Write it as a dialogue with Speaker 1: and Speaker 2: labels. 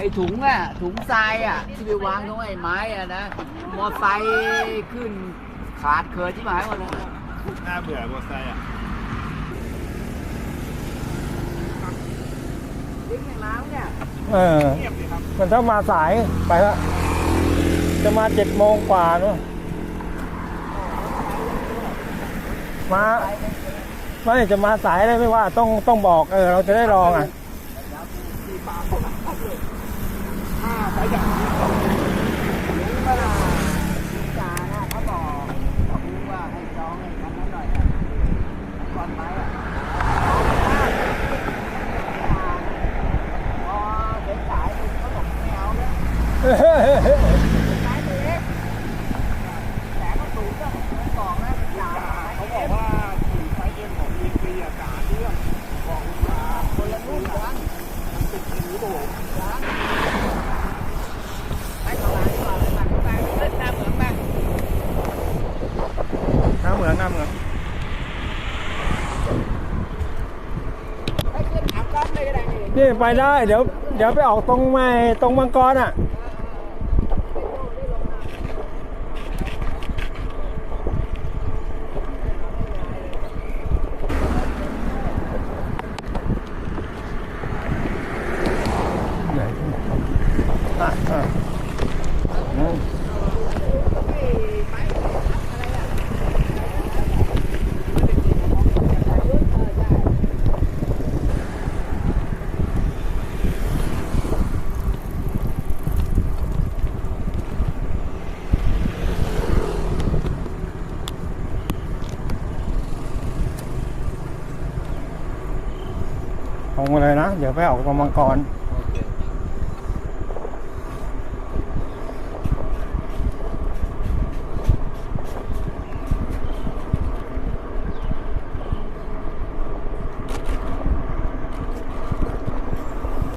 Speaker 1: ไอ้ถุงอะถุงทรายอะ ที่ไปวางตรงไอ้ไม้อะนะมอไซค์ขึ้นขาดเคิร์ที่หมายหมดเลย
Speaker 2: น่าเบื่อมอเตอร์ไซค์อะ
Speaker 1: ทิ้งในน้ำเนี่ย
Speaker 3: เออ
Speaker 2: เงียบเลยครับ
Speaker 3: มันถ้ามาสายไปละจะมาเจ็ดโมงกว่าเนอะมาไม่จะมาสายได้ไม่ว่าต้องต้องบอกเออเราจะได้ลองอะ
Speaker 1: ป่าไปอย่างนี้รู้เวลาจ่านะเขาบอกรู้ว่าให้จองให้ทำนั้นหน่อยอะก่อนไปอะพอเดินสายเขาบอกไม่เอาแล้วสายตัวเองแต่ก็สูงก็บอกแล้วจ่า
Speaker 2: เขาบอกว่าขี่ไฟเอ็มของอีพีอะจ่าเรื่องบอกจ่า
Speaker 1: คนละรุ่นกัน
Speaker 2: ติดหูโบ
Speaker 1: ไปตลาดดีกว่าไปตัดกาแฟเล่นน้ำเหมือนแม่ง
Speaker 3: น้ำเหมืองน้ำเหมือง
Speaker 1: ให้ขึ้นขับก๊อฟเลยก็ได้นี่
Speaker 3: นี่ไปได้เดี๋ยวเดี๋ยวไปออกตรงไม่ตรงมังกรอะไหนอะอะ งมาเลยนะ เดี๋ยวไปออกตรงมังกร